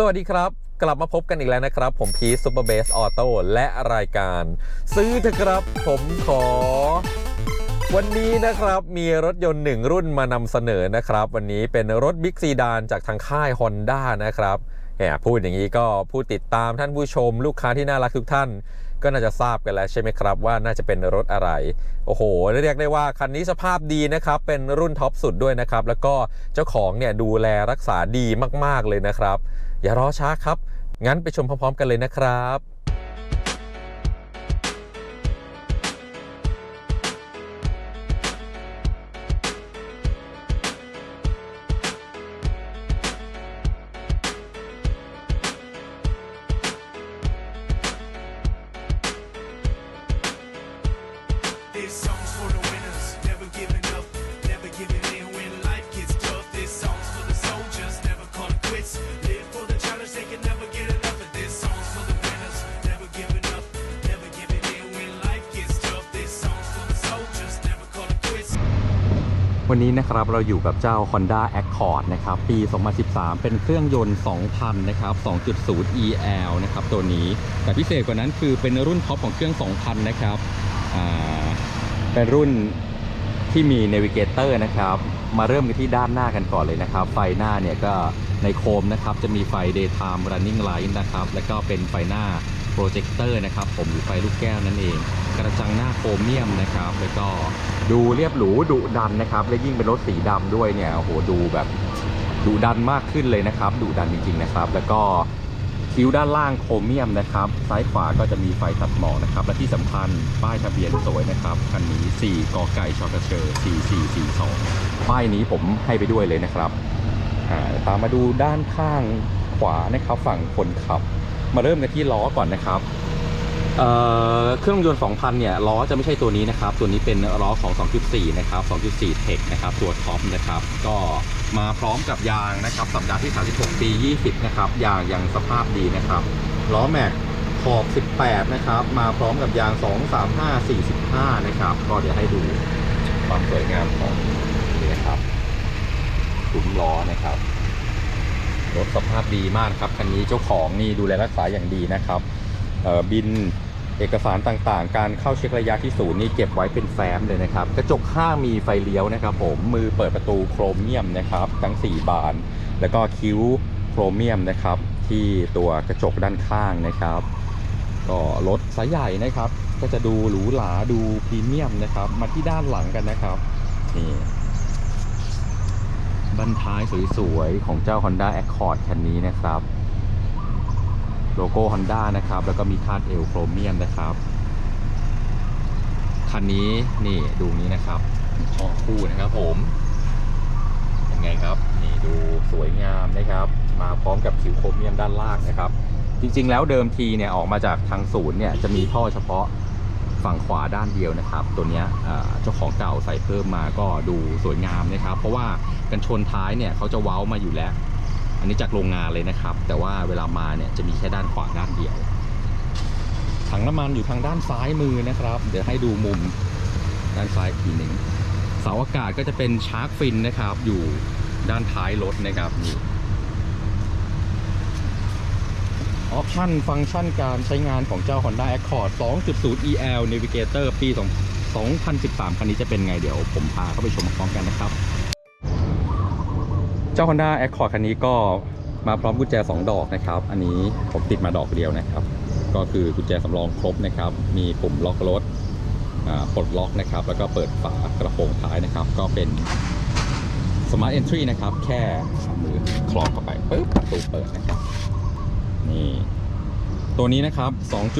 สวัสดีครับ กลับมาพบกันอีกแล้วนะครับ ผมพีซูเปอร์เบสออโต้และรายการ ซื้อเถอะครับผมขอ วันนี้นะครับมีรถยนต์หนึ่งรุ่นมานำเสนอนะครับ วันนี้เป็นรถบิ๊กซีดานจากทางค่าย Honda นะครับแหมพูดอย่างนี้ก็ผู้ติดตามท่านผู้ชม ลูกค้าที่น่ารักทุกท่าน ก็น่าจะทราบกันแล้วใช่ไหมครับ ว่าน่าจะเป็นรถอะไร โอ้โห เรียกได้ว่าคันนี้สภาพดีนะครับ เป็นรุ่นท็อปสุดด้วยนะครับ แล้วก็เจ้าของเนี่ยดูแลรักษาดีมาก ๆ เลยนะครับ อย่ารอช้าครับ งั้นไปชมพร้อมๆ กันเลยนะครับ วันนี้นะครับเราอยู่กับเจ้า Honda Accord นะครับปี 2013 เป็นเครื่องยนต์ 2,000 นะครับ 2.0 EL นะครับตัวนี้ แต่พิเศษกว่านั้นคือเป็นรุ่นท็อปของเครื่อง 2,000 นะครับเป็นรุ่นที่มี Navigator นะครับ มาเริ่มกันที่ด้านหน้ากันก่อนเลยนะครับ ไฟหน้าเนี่ยก็ในโคมนะครับจะมีไฟ daytime running light นะครับ แล้วก็เป็นไฟหน้า รเจคเตอร์นะครับ ผมหรือไฟลูกแก้วนั่นเอง กระจังหน้าโครเมียมนะครับแล้วก็ดูเรียบหรูดุดันนะครับ และยิ่งเป็นรถสีดำด้วยเนี่ยโอ้โหดูแบบดุดันมากขึ้นเลยนะครับดุดันจริงๆนะครับ แล้วก็คิ้วด้านล่างโครเมียมนะครับ ซ้ายขวาก็จะมีไฟตัดหมอกนะครับ และที่สำคัญป้ายทะเบียนสวยนะครับคันนี้ 4กอไก่ชอกระเชอ4442 ป้ายนี้ผมให้ไปด้วยเลยนะครับอ่าตามมาดูด้านข้างขวานะครับฝั่งคนขับ มาเริ่มกันที่ล้อก่อนนะครับเเครื่องยนต์ 2,000 เนี่ย ล้อจะไม่ใช่ตัวนี้นะครับ ตัวนี้เป็นล้อของ 2.4 นะครับ 2.4 Tech นะครับ ตัวท็อปนะครับ ก็มาพร้อมกับยางนะครับ สัปดาห์ที่ 36 ปี 20 นะครับ ยางยังสภาพดีนะครับ ล้อแม็กขอบ 18 นะครับ มาพร้อมกับยาง 2 3 5 45 นะครับ ก็เดี๋ยวให้ดูความสวยงามของนี่นะครับซุ้มล้อนะครับ รถสภาพดีมากครับคันนี้เจ้าของนี่ดูแลรักษาอย่างดีนะครับบินเอกสารต่างๆ การเข้าเช็คระยะที่ศูนย์นี่เก็บไว้เป็นแฟ้มเลยนะครับ กระจกข้างมีไฟเลี้ยวนะครับ ผมมือเปิดประตูโครเมียมนะครับทั้ง 4 บาน แล้วก็คิ้วโครเมียมนะครับ ที่ตัวกระจกด้านข้างนะครับ ก็รถไซส์ใหญ่นะครับ ก็จะดูหรูหราดูพรีเมียมนะครับ มาที่ด้านหลังกันนะครับนี่ บันท้ายสวยๆ ของเจ้า Honda Accord คันนี้นะครับ โลโก้ Honda นะครับ แล้วก็มีคาดเอวโครเมียมนะครับ คันนี้นี่ดูนี้นะครับช่อคู่นะครับผม ยังไงครับ นี่ดูสวยงามนะครับ มาพร้อมกับคิวโครเมียมด้านล่างนะครับ จริงๆ แล้วเดิมทีเนี่ยออกมาจากทางศูนย์เนี่ยจะมีท่อเฉพาะ ฝั่งขวาด้านเดียวนะครับ ตัวนี้เจ้าของเก่าใส่เพิ่มมาก็ดูสวยงามนะครับ เพราะว่ากันชนท้ายเนี่ยเขาจะเว้ามาอยู่แล้ว อันนี้จากโรงงานเลยนะครับ แต่ว่าเวลามาเนี่ยจะมีแค่ด้านขวาด้านเดียวถังน้ำมันอยู่ทางด้านซ้ายมือนะครับ เดี๋ยวให้ดูมุมด้านซ้ายอีกทีหนึ่งเสาอากาศก็จะเป็นชาร์กฟินนะครับ อยู่ด้านท้ายรถนะครับนี่ ออปชั่นฟังก์ชันการใช้งานของเจ้า Honda Accord 2.0 EL Navigator ปี 2013 คันนี้จะเป็นไงเดี๋ยวผมพาเข้าไปชมพร้อมกันนะครับ เจ้า Honda Accord คันนี้ก็มาพร้อมกุญแจ 2 ดอกนะครับ อันนี้ผมติดมาดอกเดียวนะครับ ก็คือกุญแจสำรองครบนะครับ มีปุ่มล็อกรถปลดล็อกนะครับ แล้วก็เปิดฝากระโปรงท้ายนะครับ ก็เป็น Smart Entry นะครับ แค่มือคล้องเข้าไปปึ๊บประตูเปิดนะครับ นี่ ตัวนี้นะครับ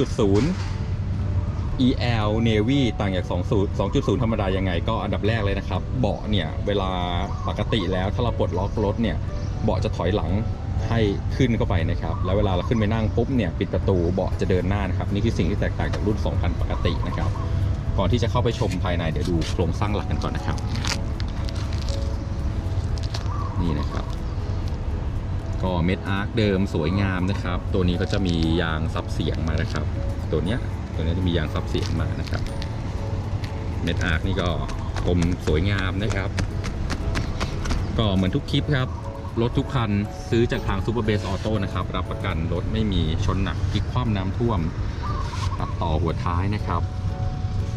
2.0 EL Navy ต่างจาก2 2.0 ธรรมดายังไง ก็อันดับแรกเลยนะครับ เบาะเนี่ย เวลาปกติแล้วถ้าเราปลดล็อกรถเนี่ย เบาะจะถอยหลังให้ขึ้นเข้าไปนะครับ แล้วเวลาเราขึ้นไปนั่งปุ๊บเนี่ยปิดประตูเบาะจะเดินหน้านะครับ นี่คือสิ่งที่แตกต่างจากรุ่น 2,000 ปกตินะครับ ก่อนที่จะเข้าไปชมภายในเดี๋ยวดูโครงสร้างหลักกันก่อนนะครับ นี่นะครับ ก็เม็ดอาร์คเดิมสวยงามนะครับ ตัวนี้ก็จะมียางซับเสียงมานะครับ ตัวเนี้ยตัวนี้จะมียางซับเสียงมานะครับ เม็ดอาร์คนี่ก็กลมสวยงามนะครับ ก็เหมือนทุกคลิปครับ รถทุกคันซื้อจากทางซูเปอร์เบสออโต้นะครับ รับประกันรถไม่มีชนหนักพลิกคว่ำน้ำท่วม ตัดต่อหัวท้ายนะครับ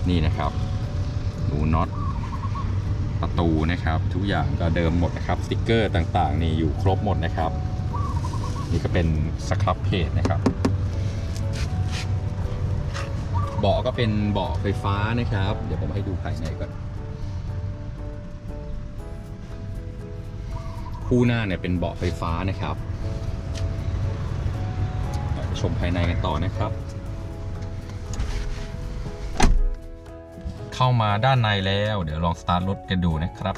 นี่นะครับดูน็อตประตูนะครับ ทุกอย่างก็เดิมหมดนะครับสติกเกอร์ต่างๆ นี่อยู่ครบหมดนะครับ นี่ก็เป็นสครับเพจนะครับ เบาะก็เป็นเบาะไฟฟ้านะครับ เดี๋ยวผมให้ดูภายในก่อนคู่หน้าเนี่ยเป็นเบาะไฟฟ้านะครับไปชมภายในกันต่อนะครับ เข้ามาด้านในแล้ว เดี๋ยวลองสตาร์ทรถกันดูนะครับ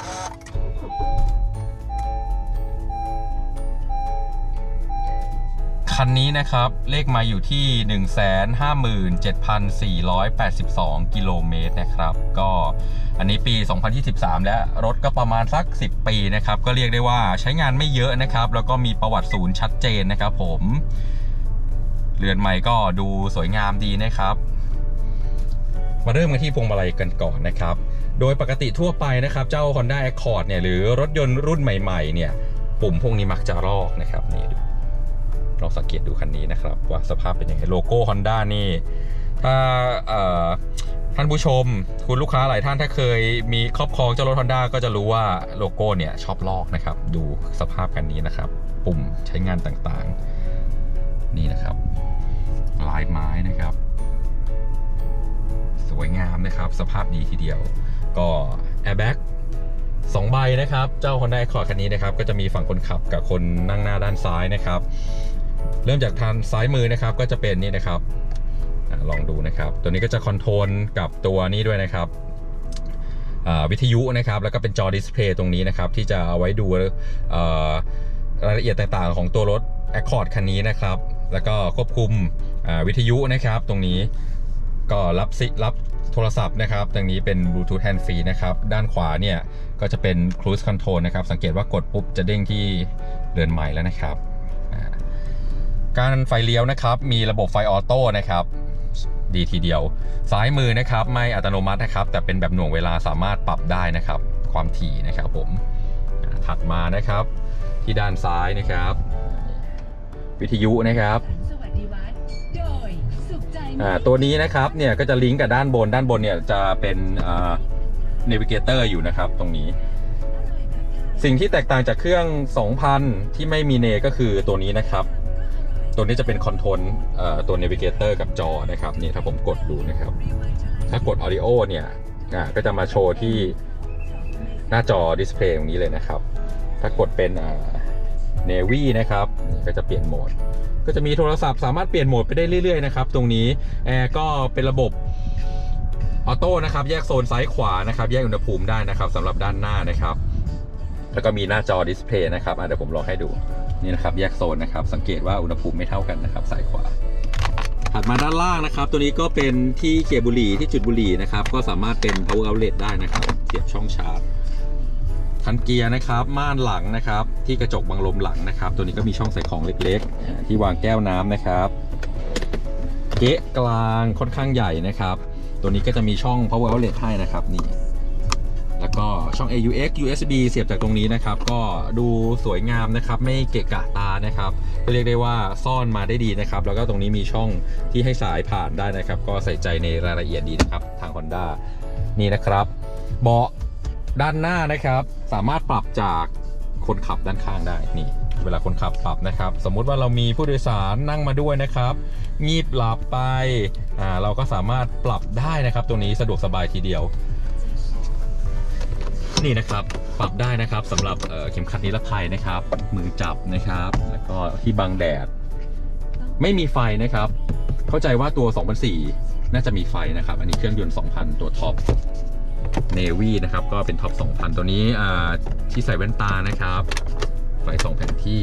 คันนี้นะครับ เลขมาอยู่ที่ 157,482 กิโลเมตรนะครับ ก็อันนี้ปี 2023 แล้วรถก็ประมาณสัก 10 ปีนะครับ ก็เรียกได้ว่าใช้งานไม่เยอะนะครับ แล้วก็มีประวัติศูนย์ชัดเจนนะครับผมเรือนใหม่ก็ดูสวยงามดีนะครับ มาเริ่มกันที่พวงมาลัยกันก่อนนะครับ โดยปกติทั่วไปนะครับ เจ้า Honda Accord เนี่ยหรือรถยนต์รุ่นใหม่ๆ เนี่ย ปุ่มพวกนี้มักจะลอกนะครับนี่ดู ลองสังเกตดูคันนี้นะครับว่าสภาพเป็นยังไงโลโก้ Honda นี่ ถ้าท่านผู้ชม คุณลูกค้าหลายท่านถ้าเคยมีครอบครองเจ้ารถ Honda ก็จะรู้ว่าโลโก้เนี่ยชอบลอกนะครับ ดูสภาพกันนี้นะครับ ปุ่มใช้งานต่างๆ นี่นะครับลายไม้นะครับ สวยงามนะครับ สภาพดีทีเดียว ก็แอร์แบ็กสองใบนะครับ เจ้า Honda Accord คันนี้นะครับ ก็จะมีฝั่งคนขับกับคนนั่งหน้าด้านซ้ายนะครับ เริ่มจากทางซ้ายมือนะครับก็จะเป็นนี่นะครับลองดูนะครับ ตัวนี้ก็จะคอนโทรลกับตัวนี้ด้วยนะครับวิทยุนะครับ แล้วก็เป็นจอดิสเพลย์ตรงนี้นะครับ ที่จะเอาไว้ดูรายละเอียดต่างๆ ของตัวรถ Accord คันนี้นะครับ แล้วก็ควบคุมวิทยุนะครับ ตรงนี้ก็รับซิรับโทรศัพท์นะครับตรงนี้เป็น Bluetooth Hand Free นะครับ ด้านขวาเนี่ย ก็จะเป็น Cruise Control นะครับ สังเกตว่ากดปุ๊บจะเด้งที่เรือนใหม่แล้วนะครับ การไฟเลี้ยวนะครับมีระบบไฟออโต้นะครับดีทีเดียวซ้ายมือนะครับไม่อัตโนมัตินะครับ แต่เป็นแบบหน่วงเวลาสามารถปรับได้นะครับ ความถี่นะครับผมอ่าถัดมานะครับ ที่ด้านซ้ายนะครับ วิทยุนะครับสวัสดีวัดโดยสุขใจอ่าตัวนี้นะครับเนี่ยก็จะลิงก์กับด้านบนด้านบนเนี่ยจะเป็นอ่า navigator อยู่นะครับตรงนี้ สิ่งที่แตกต่างจากเครื่อง 2,000 ที่ไม่มีเนก็คือตัวนี้นะครับ ตัวนี้จะเป็นคอนโทรลเอ่อตัว navigator กับจอนะครับนี่ถ้าผมกดดูนะครับ ถ้ากด audio เนี่ยอ่าก็จะมาโชว์ที่หน้าจอดิสเพลย์ตรงนี้เลยนะครับ ถ้ากดเป็นอ่า navy นะครับนี่ก็จะเปลี่ยนโหมด ก็จะมีโทรศัพท์สามารถเปลี่ยนโหมดไปได้เรื่อยๆนะครับ ตรงนี้แอร์ก็เป็นระบบออโต้นะครับแยกโซนซ้ายขวานะครับ แยกอุณหภูมิได้นะครับสำหรับด้านหน้านะครับ แล้วก็มีหน้าจอดิสเพลย์นะครับเดี๋ยวผมลองให้ดู นี่นะครับแยกโซนนะครับ สังเกตว่าอุณหภูมิไม่เท่ากันนะครับซ้ายขวาถัดมาด้านล่างนะครับ ตัวนี้ก็เป็นที่เกียบุหรี่ที่จุดบุหรี่นะครับ ก็สามารถเป็น power outlet ได้นะครับ เสียบช่องชาร์จคันเกียร์นะครับม่านหลังนะครับ ที่กระจกบังลมหลังนะครับ ตัวนี้ก็มีช่องใส่ของเล็กๆ ที่วางแก้วน้ำนะครับเก๊ะกลางค่อนข้างใหญ่นะครับ ตัวนี้ก็จะมีช่อง power outlet ให้นะครับนี่ ก็ช่อง AUX USB เสียบจากตรงนี้นะครับ ก็ดูสวยงามนะครับ ไม่เกะกะตานะครับก็เรียกได้ว่าซ่อนมาได้ดีนะครับ แล้วก็ตรงนี้มีช่องที่ให้สายผ่านได้นะครับ ก็ใส่ใจในรายละเอียดดีนะครับ ทาง Honda นี่นะครับเบาะด้านหน้านะครับ สามารถปรับจากคนขับด้านข้างได้นี่ เวลาคนขับปรับนะครับ สมมุติว่าเรามีผู้โดยสารนั่งมาด้วยนะครับงีบหลับไปอ่าเราก็สามารถปรับได้นะครับตรงนี้สะดวกสบายทีเดียว นี่นะครับปรับได้นะครับสำหรับเข็มขัดนิรภัยนะครับ มือจับนะครับ แล้วก็ที่บังแดด ไม่มีไฟนะครับ เข้าใจว่าตัว 2004 น่าจะมีไฟนะครับ อันนี้เครื่องยนต์ 2,000 ตัวท็อป Navy นะครับ ก็เป็นท็อป 2,000 ตัวนี้ที่ใส่แว่นตานะครับ ไฟสองแผ่นที่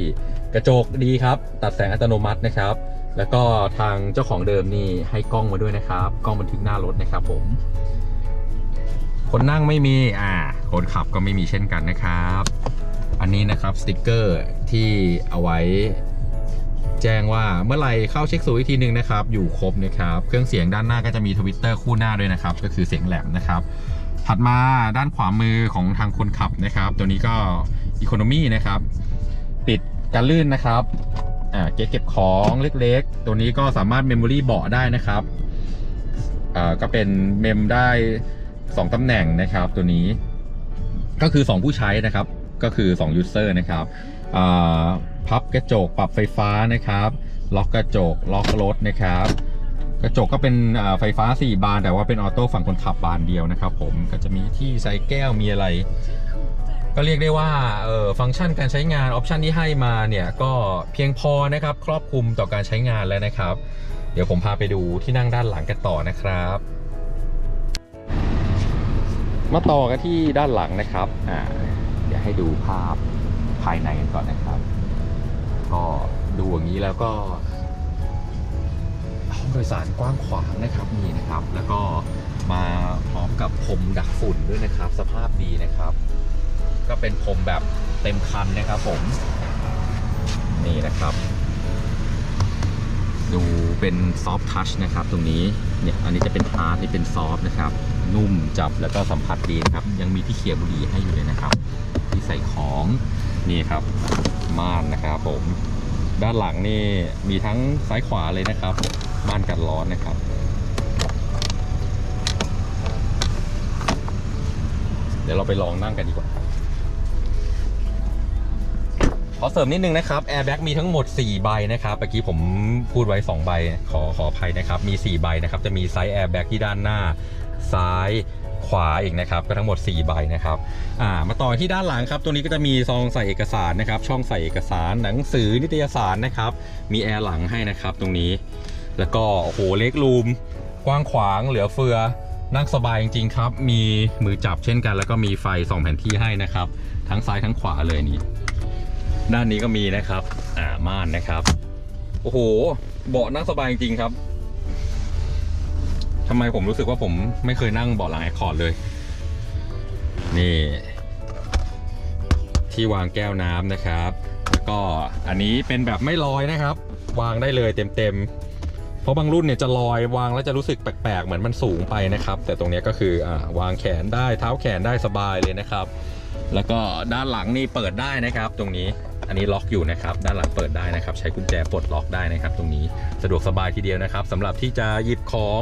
กระจกดีครับ ตัดแสงอัตโนมัตินะครับ แล้วก็ทางเจ้าของเดิมนี่ให้กล้องมาด้วยนะครับ กล้องบันทึกหน้ารถนะครับผม คนนั่งไม่มีอ่าคนขับก็ไม่มีเช่นกันนะครับ อันนี้นะครับสติกเกอร์ที่เอาไว้แจ้งว่าเมื่อไหร่เข้าเช็คสูอีกทีหนึ่งนะครับ อยู่ครบนะครับ เครื่องเสียงด้านหน้าก็จะมีทวิตเตอร์คู่หน้าด้วยนะครับ ก็คือเสียงแหลมนะครับ ถัดมาด้านขวามือของทางคนขับนะครับ ตัวนี้ก็อีโคโนมี่นะครับปิดการลื่นนะครับอ่าเก็บเก็บของเล็กๆ ตัวนี้ก็สามารถเมมโมรี่เบาะได้นะครับอ่าก็เป็นเมมได้ 2 ตำแหน่งนะครับตัวนี้ก็คือ 2 ผู้ใช้นะครับก็คือ 2 user นะครับพับกระจกปรับไฟฟ้านะครับ ล็อกกระจก ล็อกรถนะครับกระจกก็เป็นไฟฟ้า 4 บาน แต่ว่าเป็นออโต้ฝั่งคนขับบานเดียวนะครับผมก็จะมีที่ใส่แก้วมีอะไร ก็เรียกได้ว่าเออฟังก์ชันการใช้งานออปชันที่ให้มาเนี่ยก็เพียงพอนะครับ ครอบคลุมต่อการใช้งานแล้วนะครับ เดี๋ยวผมพาไปดูที่นั่งด้านหลังกันต่อนะครับ มาต่อกันที่ด้านหลังนะครับอ่าเดี๋ยวให้ดูภาพภายในกันก่อนนะครับ ก็ดูอย่างนี้แล้วก็ห้องโดยสารกว้างขวางนะครับนี่นะครับ แล้วก็มาพร้อมกับพรมดักฝุ่นด้วยนะครับ สภาพดีนะครับ ก็เป็นพรมแบบเต็มคันนะครับผมนี่นะครับ ดูเป็นซอฟทัชนะครับตรงนี้เนี่ยอันนี้จะเป็นฮาร์ดนี่เป็นซอฟนะครับ นุ่มจับแล้วก็สัมผัสดีครับ ยังมีที่เขี่ยบุหรี่ให้อยู่เลยนะครับ ที่ใส่ของนี่ครับม่านนะครับผมด้านหลังนี่มีทั้งซ้ายขวาเลยนะครับม่านกันร้อนนะครับเดี๋ยวเราไปลองนั่งกันดีกว่า ขอเสริมนิดนึงนะครับแอร์แบ็กมีทั้งหมด 4 ใบนะครับเมื่อกี้ผมพูดไว้ 2 ใบ ขอขออภัยนะครับ มี 4 ใบนะครับ จะมีไซส์แอร์แบ็กที่ด้านหน้า ซ้ายขวาอีกนะครับ ก็ทั้งหมด 4 ใบนะครับอ่ามาต่อที่ด้านหลังครับ ตัวนี้ก็จะมีซองใส่เอกสารนะครับ ช่องใส่เอกสารหนังสือนิตยสารนะครับ มีแอร์หลังให้นะครับตรงนี้ แล้วก็โอ้โหเล็กรูมกว้างขวางเหลือเฟือนั่งสบายจริงๆครับ มีมือจับเช่นกัน แล้วก็มีไฟสองแผ่นที่ให้นะครับ ทั้งซ้ายทั้งขวาเลยนี่ ด้านนี้ก็มีนะครับ อ่าม่านนะครับ โอ้โห เบาะนั่งสบายจริงครับ ทำไมผมรู้สึกว่าผมไม่เคยนั่งเบาะหลังแอคคอร์ดเลย นี่ ที่วางแก้วน้ำนะครับ แล้วก็อันนี้เป็นแบบไม่ลอยนะครับ วางได้เลยเต็มๆ เพราะบางรุ่นเนี่ยจะลอยวางแล้วจะรู้สึกแปลกๆ เหมือนมันสูงไปนะครับ แต่ตรงนี้ก็คืออ่าวางแขนได้เท้าแขนได้สบายเลยนะครับ แล้วก็ด้านหลังนี่เปิดได้นะครับตรงนี้ อันนี้ล็อกอยู่นะครับ ด้านหลังเปิดได้นะครับ ใช้กุญแจปลดล็อกได้นะครับ ตรงนี้สะดวกสบายทีเดียวนะครับสำหรับที่จะหยิบของ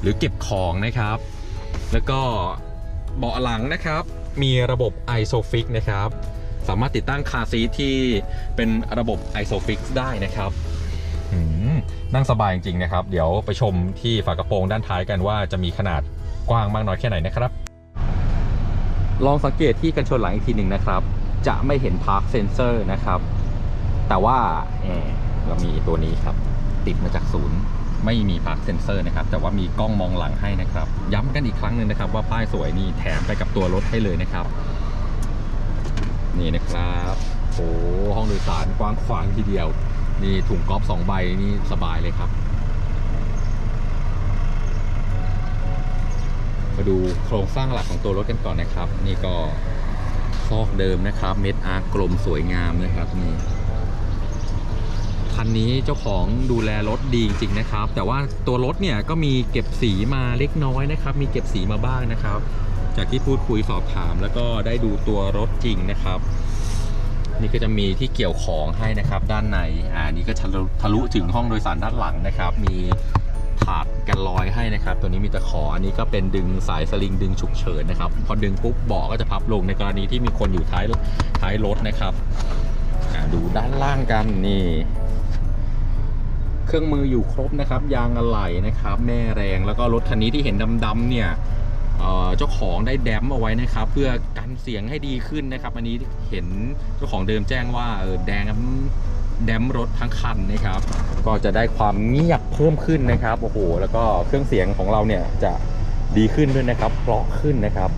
หรือเก็บของนะครับ แล้วก็เบาะหลังนะครับ มีระบบ ISOFIX นะครับ สามารถติดตั้งคาซีทที่เป็นระบบ ISOFIX ได้นะครับนั่งสบายจริงๆนะครับ เดี๋ยวไปชมที่ฝากระโปรงด้านท้ายกันว่าจะมีขนาดกว้างมากน้อยแค่ไหนนะครับ ลองสังเกตที่กันชนหลังอีกทีหนึ่งนะครับ จะไม่เห็นพาร์คเซนเซอร์นะครับ แต่ว่าเรามีตัวนี้ครับ ติดมาจากศูนย์ ไม่มีพาร์คเซนเซอร์นะครับ แต่ว่ามีกล้องมองหลังให้นะครับ ย้ำกันอีกครั้งหนึ่งนะครับ ว่าป้ายสวยนี่แถมไปกับตัวรถให้เลยนะครับ นี่นะครับโอ้ห้องโดยสารกว้างขวางทีเดียว นี่ถุงกอล์ฟสองใบนี่สบายเลยครับมาดูโครงสร้างหลักของตัวรถกันก่อนนะครับ นี่ก็ ซอกเดิมนะครับ เม็ดอาร์กลมสวยงามนะครับนี่คันนี้เจ้าของดูแลรถดีจริงนะครับ แต่ว่าตัวรถเนี่ยก็มีเก็บสีมาเล็กน้อยนะครับ มีเก็บสีมาบ้างนะครับ จากที่พูดคุยสอบถามแล้วก็ได้ดูตัวรถจริงนะครับ นี่ก็จะมีที่เกี่ยวของให้นะครับ ด้านในอ่านี่ก็ทะลุถึงห้องโดยสารด้านหลังนะครับ มีถาดกันล นะครับ ตัวนี้มีตะขออันนี้ก็เป็นดึงสายสลิงดึงฉุกเฉินนะครับ พอดึงปุ๊บเบาะก็จะพับลงในกรณีที่มีคนอยู่ท้ายรถท้ายรถนะครับดูด้านล่างกันนี่เครื่องมืออยู่ครบนะครับ ยางอะไหล่นะครับ แม่แรงแล้วก็รถคันนี้ที่เห็นดำๆเนี่ยเอ่อเจ้าของได้แดมเอาไว้นะครับ เพื่อกันเสียงให้ดีขึ้นนะครับ อันนี้เห็นเจ้าของเดิมแจ้งว่าเออแดง แดมรถทั้งคันนะครับ ก็จะได้ความเงียบเพิ่มขึ้นนะครับโอ้โหแล้วก็เครื่องเสียงของเราเนี่ยจะดีขึ้นด้วยนะครับเพราะขึ้นนะครับ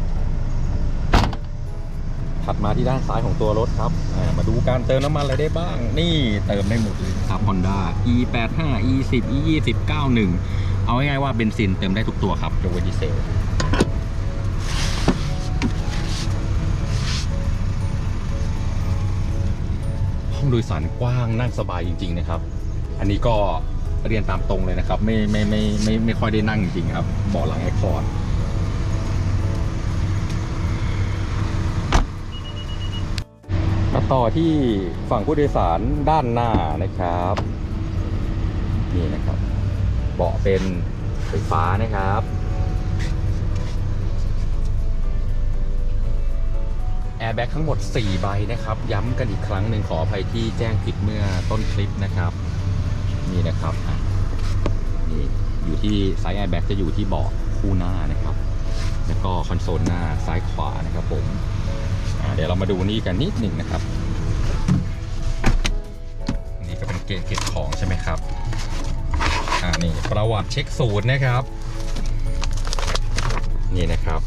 ถัดมาที่ด้านซ้ายของตัวรถครับมาดูการเติมน้ำมันอะไรได้บ้าง นี่เติมได้หมดเลยครับ Honda E85 E10 E20 91 เอาง่ายๆว่าเบนซินเติมได้ทุกตัวครับยเว้นดีเซล องโดยสารกว้างนั่งสบายจริง ๆ นะครับ อันนี้ก็เรียนตามตรงเลยนะครับ ไม่ไม่ไม่ไม่ไม่ค่อยได้นั่งจริงๆครับเบาะหลังแอคคอร์ดมาต่อที่ฝั่งผู้โดยสารด้านหน้านะครับ นี่นะครับ เบาะเป็นไฟฟ้านะครับ แบ็กทั้งหมด 4 ใบนะครับ ย้ำกันอีกครั้งหนึ่งขออภัยที่แจ้งผิดเมื่อต้นคลิปนะครับ นี่นะครับนี่อยู่ที่ไซส์แอร์แบ็กจะอยู่ที่เบาะคู่หน้านะครับ แล้วก็คอนโซลหน้าซ้ายขวานะครับผมเดี๋ยวเรามาดูนี่กันนิดหนึ่งนะครับ นี่ก็เป็นเกจเก็บของใช่ไหมครับอ่านี่ประวัติเช็คศูนย์นะครับ นี่นะครับ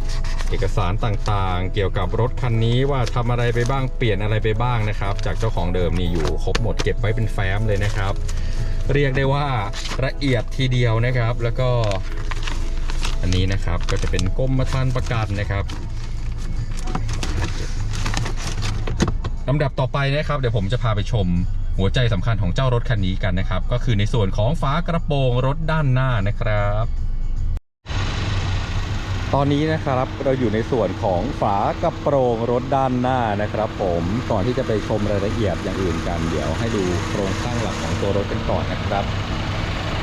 เอกสารต่างๆ เกี่ยวกับรถคันนี้ว่าทำอะไรไปบ้างเปลี่ยนอะไรไปบ้างนะครับ จากเจ้าของเดิมนี่อยู่ครบหมดเก็บไว้เป็นแฟ้มเลยนะครับ เรียกได้ว่าละเอียดทีเดียวนะครับ แล้วก็ อันนี้นะครับก็จะเป็นกรมธรรม์ประกันนะครับลำดับต่อไปนะครับ เดี๋ยวผมจะพาไปชมหัวใจสำคัญของเจ้ารถคันนี้กันนะครับ ก็คือในส่วนของฝากระโปรงรถด้านหน้านะครับ ตอนนี้นะครับเราอยู่ในส่วนของฝากระโปรงรถด้านหน้านะครับ ผมก่อนที่จะไปชมรายละเอียดอย่างอื่นกันเดี๋ยวให้ดูโครงสร้างหลักของตัวรถกันก่อนนะครับ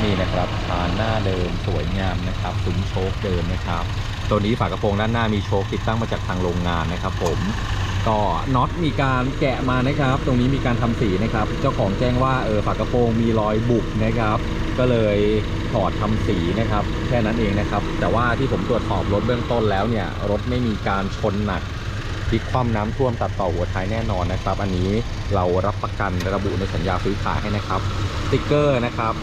นี่นะครับฐานหน้าเดิมสวยงามนะครับซุ้มโชคเดิมนะครับ ตัวนี้ฝากระโปรงด้านหน้ามีโชคติดตั้งมาจากทางโรงงานนะครับ ผมก็น็อตมีการแกะมานะครับ ตรงนี้มีการทำสีนะครับ เจ้าของแจ้งว่าเออฝากระโปรงมีรอยบุบนะครับ ก็เลยถอดทำสีนะครับ แค่นั้นเองนะครับ แต่ว่าที่ผมตรวจสอบรถเบื้องต้นแล้วเนี่ย รถไม่มีการชนหนักพลิกคว่ำน้ำท่วมตัดต่อหัวท้ายแน่นอนนะครับ อันนี้เรารับประกันระบุในสัญญาซื้อขายให้นะครับสติกเกอร์นะครับ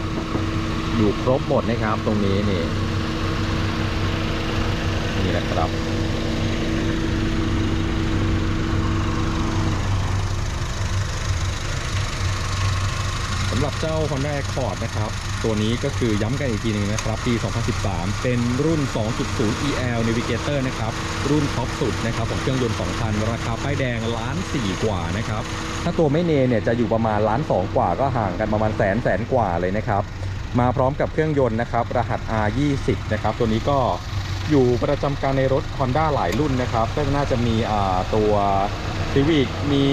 อยู่ครบหมดนะครับ ตรงนี้นี่นี่นะครับ หรับเจ้า Honda Accord นะครับ ตัวนี้ก็คือย้ำกันอีกทีหนึ่งนะครับ ปี 2013 เป็นรุ่น 2.0 EL Navigator นะครับ รุ่นท็อปสุดนะครับของเครื่องยนต์ 2,000 ราคาป้ายแดงล้านสี่กว่านะครับ ถ้าตัวไม่เนเนี่ยจะอยู่ประมาณล้านสองกว่าก็ห่างกันประมาณแสนแสนกว่าเลยนะครับ มาพร้อมกับเครื่องยนต์นะครับ รหัส R20 นะครับ ตัวนี้ก็อยู่ประจำการในรถ Honda หลายรุ่นนะครับ ก็น่าจะมีตัว Civic มี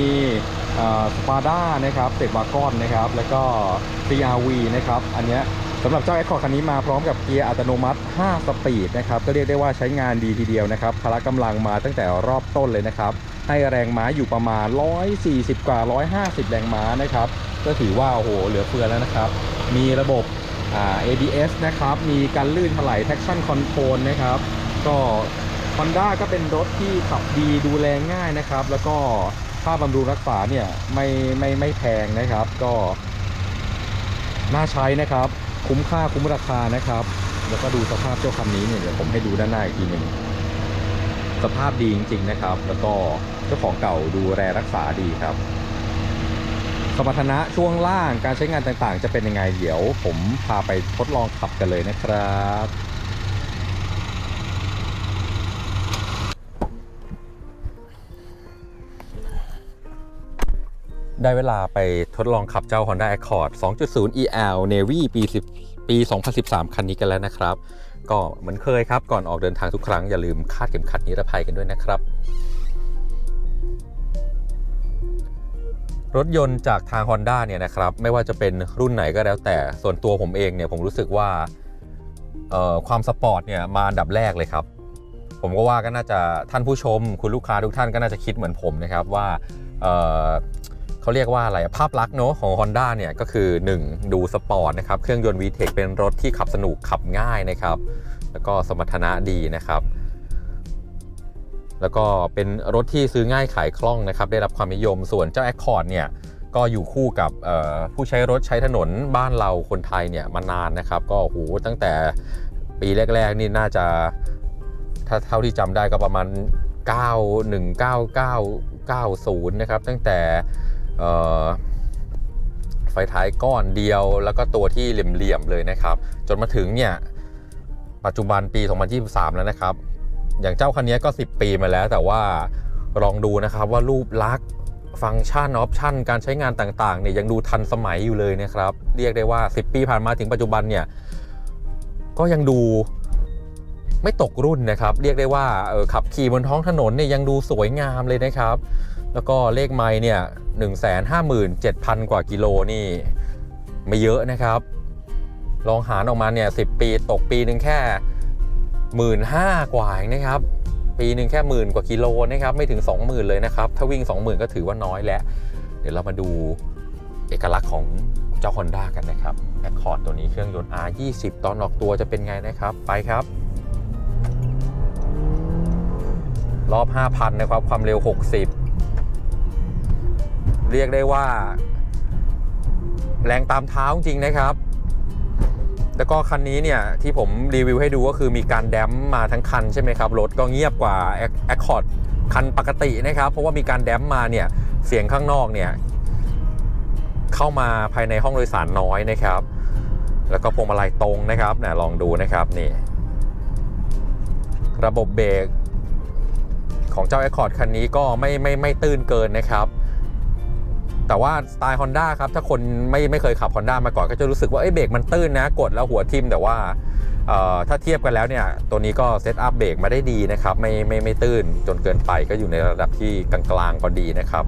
สปาด้านะครับเซกวากอนนะครับ แล้วก็ CRV นะครับ อันเนี้ยสำหรับเจ้า Accord คันนี้มาพร้อมกับเกียร์อัตโนมัติ 5 สปีดนะครับ ก็เรียกได้ว่าใช้งานดีทีเดียวนะครับ พละกำลังมาตั้งแต่รอบต้นเลยนะครับ ให้แรงม้าอยู่ประมาณ 140 กว่า 150 แรงม้านะครับ ก็ถือว่า โอ้โห เหลือเฟือแล้วนะครับ มีระบบ ABS นะครับ มีการลื่นถลาย traction control นะครับ ก็ Honda ก็เป็นรถที่ขับดีดูแลง่ายนะครับ แล้วก็ ค่าบำรุงรักษาเนี่ยไม่ไม่ไม่แพงนะครับ ก็น่าใช้นะครับ คุ้มค่าคุ้มราคานะครับ แล้วก็ดูสภาพเจ้าคันนี้เนี่ยเดี๋ยวผมให้ดูด้านหน้าอีกทีหนึ่งสภาพดีจริง ๆ นะครับ แล้วก็เจ้าของเก่าดูแลรักษาดีครับ สมรรถนะช่วงล่างการใช้งานต่างๆ จะเป็นยังไงเดี๋ยวผมพาไปทดลองขับกันเลยนะครับ ได้เวลาไปทดลองขับเจ้า Honda Accord 2.0 EL Navy ปี10ปี 2013 คันนี้กันแล้วนะครับ ก็เหมือนเคยครับ ก่อนออกเดินทางทุกครั้ง อย่าลืมคาดเข็มขัดนิรภัยกันด้วยนะครับ รถยนต์จากทาง Honda เนี่ยนะครับ ไม่ว่าจะเป็นรุ่นไหนก็แล้วแต่ส่วนตัวผมเองเนี่ยผมรู้สึกว่าความสปอร์ตเนี่ยมาอันดับแรกเลยครับ ผมก็ว่าก็น่าจะท่านผู้ชม คุณลูกค้าทุกท่านก็น่าจะคิดเหมือนผมนะครับว่า เขาเรียกว่าอะไรภาพลักษณ์เนอะของ Honda เนี่ยก็คือ 1 ดูสปอร์ตนะครับ เครื่องยนต์ VTEC เป็นรถที่ขับสนุกขับง่ายนะครับ แล้วก็สมรรถนะดีนะครับ แล้วก็เป็นรถที่ซื้อง่ายขายคล่องนะครับ ได้รับความนิยมส่วนเจ้า Accord เนี่ยก็อยู่คู่กับผู้ใช้รถใช้ถนนบ้านเราคนไทยเนี่ยมานานนะครับ ก็โหตั้งแต่ปีแรก ๆ นี่น่าจะถ้าเท่าที่จำได้ก็ประมาณ 91990 นะครับ ตั้งแต่ ไฟท้ายก้อนเดียวแล้วก็ตัวที่เหลี่ยมๆเลยนะครับ จนมาถึงเนี่ยปัจจุบันปี 2023 แล้วนะครับ อย่างเจ้าคันนี้ก็ 10 ปีมาแล้ว แต่ว่าลองดูนะครับว่ารูปลักษณ์ฟังก์ชันออปชันการใช้งานต่างๆเนี่ยยังดูทันสมัยอยู่เลยนะครับ เรียกได้ว่า 10 ปีผ่านมาถึงปัจจุบันเนี่ยก็ยังดูไม่ตกรุ่นนะครับ เรียกได้ว่าออขับขี่บนท้องถนนเนี่ยยังดูสวยงามเลยนะครับ แล้วก็เลขไม้เนี่ย1 5 7 0 0 0กว่ากิโลนี่ไม่เยอะนะครับ ลองหารออกมาเนี่ย10ปีตกปีหนึ่งแค่หมื่นห้ากว่าเองนะครับ ปีหนึ่งแค่หมื่นกว่ากิโลนะครับไม่ถึง 20,000 เลยนะครับ ถ้าวิ่ง 20,000 ก็ถือว่าน้อยแล้ว เดี๋ยวเรามาดูเอกลักษณ์ของเจ้า Honda กันนะครับ Accord ตัวนี้เครื่องยนต์ R20 ตอนออกตัวจะเป็นไงนะครับ ไปครับ รอบ 5,000 นะครับ ความเร็ว 60 เรียกได้ว่า แรงตามเท้าจริงนะครับ แล้วก็คันนี้เนี่ยที่ผมรีวิวให้ดูก็คือมีการแดมมาทั้งคันใช่ไหมครับ รถก็เงียบกว่า Accord คันปกตินะครับ เพราะว่ามีการแดมมาเนี่ยเสียงข้างนอกเนี่ยเข้ามาภายในห้องโดยสารน้อยนะครับ แล้วก็พวงมาลัยตรงนะครับนะลองดูนะครับนี่ ระบบเบรกของเจ้า Accord คันนี้ก็ไม่ไม่ไม่ตื้นเกินนะครับ แต่ว่าสไตล์ Honda ครับ ถ้าคนไม่ไม่เคยขับ Honda มาก่อนก็จะรู้สึกว่าเอ้ยเบรกมันตื้นนะ กดแล้วหัวทิ่มแต่ว่าถ้าเทียบกันแล้วเนี่ยตัวนี้ก็เซตอัพเบรกมาได้ดีนะครับ ไม่ไม่ไม่ตื้นจนเกินไปก็อยู่ในระดับที่กลางๆพอดีนะครับ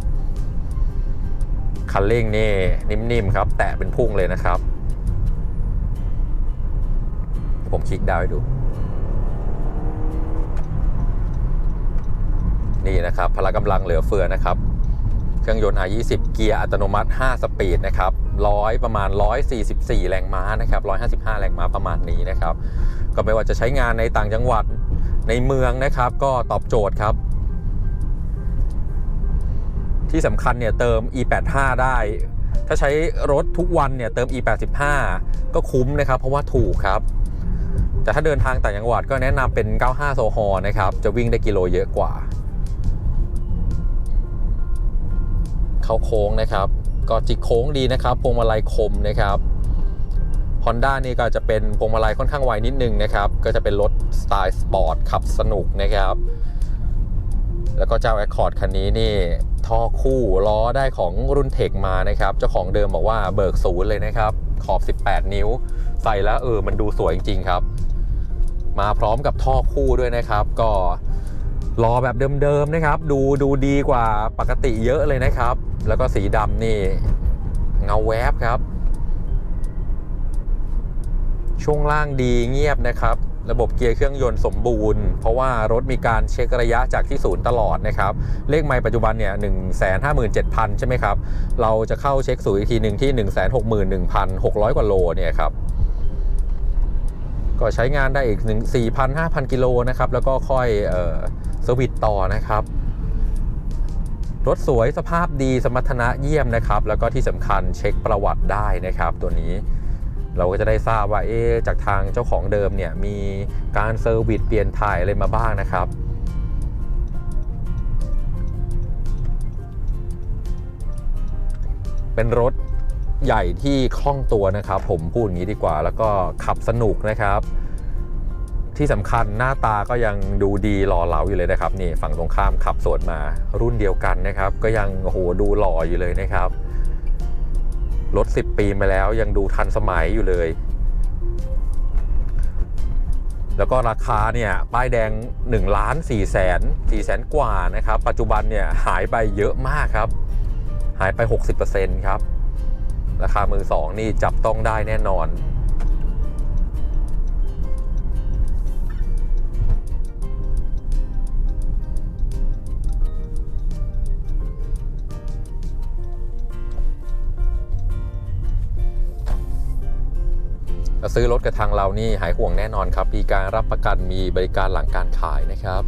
คันเร่งนี่นิ่มๆครับ แตะเป็นพุ่งเลยนะครับ ผมคลิกดาวให้ดู นี่นะครับ พละกำลังเหลือเฟือนะครับ เครื่องยนต์ R20 เกียร์อัตโนมัติ 5 สปีดนะครับร้อยประมาณ 144 แรงม้านะครับ 155 แรงม้าประมาณนี้นะครับ ก็ไม่ว่าจะใช้งานในต่างจังหวัดในเมืองนะครับ ก็ตอบโจทย์ครับ ที่สำคัญเนี่ยเติม E85 ได้ ถ้าใช้รถทุกวันเนี่ยเติม E85 ก็คุ้มนะครับ เพราะว่าถูกครับ แต่ถ้าเดินทางต่างจังหวัดก็แนะนำเป็น 95 โซฮอนะครับ จะวิ่งได้กิโลเยอะกว่า เขาโค้งนะครับ ก็จิกโค้งดีนะครับพวงมาลัยคมนะครับ Honda นี่ก็จะเป็นพวงมาลัยค่อนข้างไวนิดนึงนะครับ ก็จะเป็นรถสไตล์สปอร์ตขับสนุกนะครับ แล้วก็เจ้า Accord คันนี้นี่ท่อคู่ล้อได้ของรุ่นเทคมานะครับ เจ้าของเดิมบอกว่าเบิกศูนย์เลยนะครับ ขอบ 18 นิ้ว ใส่แล้วเออมันดูสวยจริง ๆ ครับ มาพร้อมกับท่อคู่ด้วยนะครับ ก็ ล้อแบบเดิมๆนะครับ ดูดูดีกว่าปกติเยอะเลยนะครับ แล้วก็สีดำนี่เงาแวบครับ ช่วงล่างดีเงียบนะครับ ระบบเกียร์เครื่องยนต์สมบูรณ์ เพราะว่ารถมีการเช็คระยะจากที่ศูนย์ตลอดนะครับ เลขไมล์ปัจจุบันเนี่ย 1 5 7 0 0 0 ใช่ไหมครับ เราจะเข้าเช็คศูนย์อีกทีหนึ่งที่ 1 6 1 6 0 0 กว่าโลเนี่ยครับ ก็ใช้งานได้อีก1 4,000 5,000 กิโลนะครับ แล้วก็ค่อยเอ่อสวิตต่อนะครับ รถสวยสภาพดีสมรรถนะเยี่ยมนะครับ แล้วก็ที่สำคัญเช็คประวัติได้นะครับ ตัวนี้เราก็จะได้ทราบว่าเอ๊จากทางเจ้าของเดิมเนี่ยมีการเซอร์วิสเปลี่ยนถ่ายอะไรมาบ้างนะครับเป็นรถ ใหญ่ที่คล่องตัวนะครับ ผมพูดอย่างนี้ดีกว่า แล้วก็ขับสนุกนะครับ ที่สำคัญหน้าตาก็ยังดูดีหล่อเหลาอยู่เลยนะครับนี่ฝั่งตรงข้ามขับสวนมารุ่นเดียวกันนะครับ ก็ยังโอ้โหดูหล่ออยู่เลยนะครับรถ10 ปีมาแล้วยังดูทันสมัยอยู่เลย แล้วก็ราคาเนี่ยป้ายแดง1ล้าน4แสน4แสนกว่านะครับ ปัจจุบันเนี่ยหายไปเยอะมากครับ หายไป 60%ครับ ราคามือสองนี่จับต้องได้แน่นอนถ้าซื้อรถกับทางเรานี่หายห่วงแน่นอนครับมีการรับประกันมีบริการหลังการขายนะครับ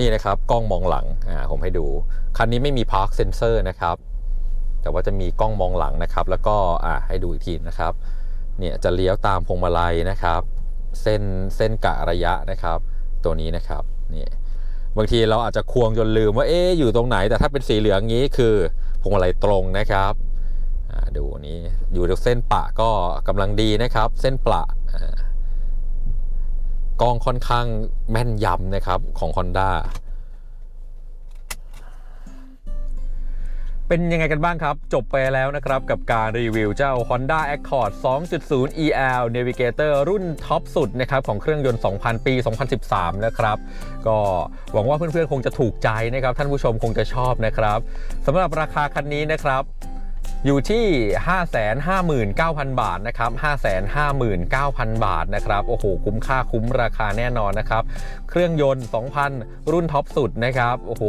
นี่นะครับกล้องมองหลังอ่าผมให้ดู คันนี้ไม่มี Park Sensor นะครับ แต่ว่าจะมีกล้องมองหลังนะครับ แล้วก็อ่าให้ดูอีกทีนะครับเนี่ยจะเลี้ยวตามพวงมาลัยนะครับ เส้นเส้นกะระยะนะครับ ตัวนี้นะครับนี่บางทีเราอาจจะควงจนลืมว่าเอ๊อยู่ตรงไหน แต่ถ้าเป็นสีเหลืองงี้คือพวงมาลัยตรงนะครับดูนี้อยู่ตรงเส้นปะก็กำลังดีนะครับ เส้นปะ กล้องค่อนข้างแม่นยำนะครับของ Honda เป็นยังไงกันบ้างครับ จบไปแล้วนะครับ กับการรีวิวเจ้า Honda Accord 2.0 EL Navigator รุ่นท็อปสุดนะครับของเครื่องยนต์ 2,000 ปี 2013 นะครับ ก็หวังว่าเพื่อนๆ คงจะถูกใจนะครับ ท่านผู้ชมคงจะชอบนะครับสำหรับราคาคันนี้นะครับ อยู่ที่ 559,000 บาทนะครับ559,000 บาทนะครับโอ้โหคุ้มค่าคุ้มราคาแน่นอนนะครับ เครื่องยนต์ 2,000 รุ่นท็อปสุดนะครับโอ้โห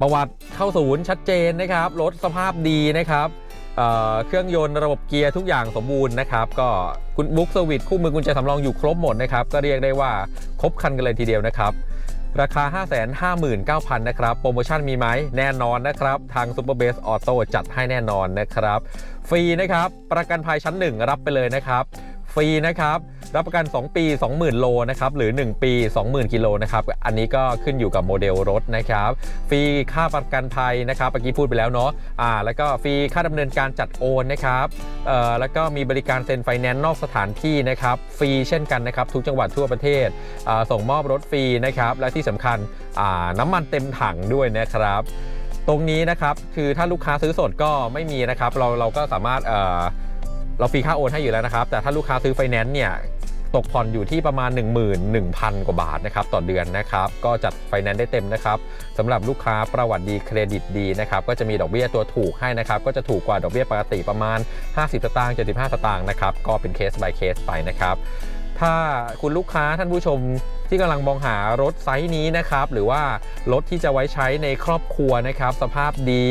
ประวัติเข้าศูนย์ชัดเจนนะครับรถสภาพดีนะครับเเครื่องยนต์ระบบเกียร์ทุกอย่างสมบูรณ์นะครับ ก็คุณบุ๊กสวิตคู่มือกุญแจสำรองอยู่ครบหมดนะครับ ก็เรียกได้ว่าครบคันกันเลยทีเดียวนะครับ ราคา 559,000 นะครับ โปรโมชั่นมีไหมแน่นอนนะครับ ทาง Super Base Auto จัดให้แน่นอนนะครับ ฟรีนะครับ ประกันภัยชั้น 1 รับไปเลยนะครับ ฟรีนะครับ รับประกัน 2 ปี 20,000 โลนะครับ หรือ 1 ปี 20,000 กิโลนะครับ อันนี้ก็ขึ้นอยู่กับโมเดลรถนะครับ ฟรีค่าประกันภัยนะครับเมื่อกี้พูดไปแล้วเนาะ อ่า แล้วก็ฟรีค่าดำเนินการจัดโอนนะครับ เอ่อ แล้วก็มีบริการเซ็นไฟแนนซ์นอกสถานที่นะครับ ฟรีเช่นกันนะครับ ทุกจังหวัดทั่วประเทศ อ่า ส่งมอบรถฟรีนะครับ และที่สำคัญ อ่า น้ำมันเต็มถังด้วยนะครับ ตรงนี้นะครับ คือถ้าลูกค้าซื้อสดก็ไม่มีนะครับ เราเราก็สามารถ เอ่อ เราฟรีค่าโอนให้อยู่แล้วนะครับ แต่ถ้าลูกค้าซื้อไฟแนนซ์เนี่ยตกผ่อนอยู่ที่ประมาณ 11,000 กว่าบาทนะครับต่อเดือนนะครับ ก็จัดไฟแนนซ์ได้เต็มนะครับสำหรับลูกค้าประวัติดีเครดิตดีนะครับก็จะมีดอกเบี้ยตัวถูกให้นะครับ ก็จะถูกกว่าดอกเบี้ยปกติประมาณ 50 สตางค์75 สตางค์นะครับ ก็เป็นเคส by เคสไปนะครับ ถ้าคุณลูกค้าท่านผู้ชมที่กำลังมองหารถไซส์นี้นะครับ หรือว่ารถที่จะไว้ใช้ในครอบครัวนะครับ สภาพดี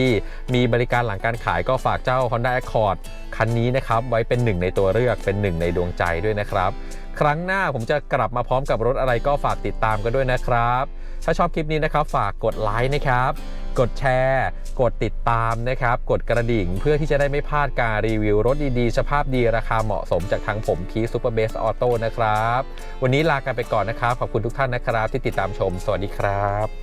มีบริการหลังการขายก็ฝากเจ้า Honda Accord คันนี้นะครับ ไว้เป็นหนึ่งในตัวเลือกเป็นหนึ่งในดวงใจด้วยนะครับ ครั้งหน้าผมจะกลับมาพร้อมกับรถอะไรก็ฝากติดตามกันด้วยนะครับ ถ้าชอบคลิปนี้นะครับ ฝากกดไลค์นะครับ กดแชร์ กดติดตามนะครับ กดกระดิ่งเพื่อที่จะได้ไม่พลาดการรีวิวรถดีๆ สภาพดีราคาเหมาะสมจากทางผมพีซูเปอร์เบสออโต้นะครับ วันนี้ลากันไปก่อนนะครับ ขอบคุณทุกท่านนะครับที่ติดตามชม สวัสดีครับ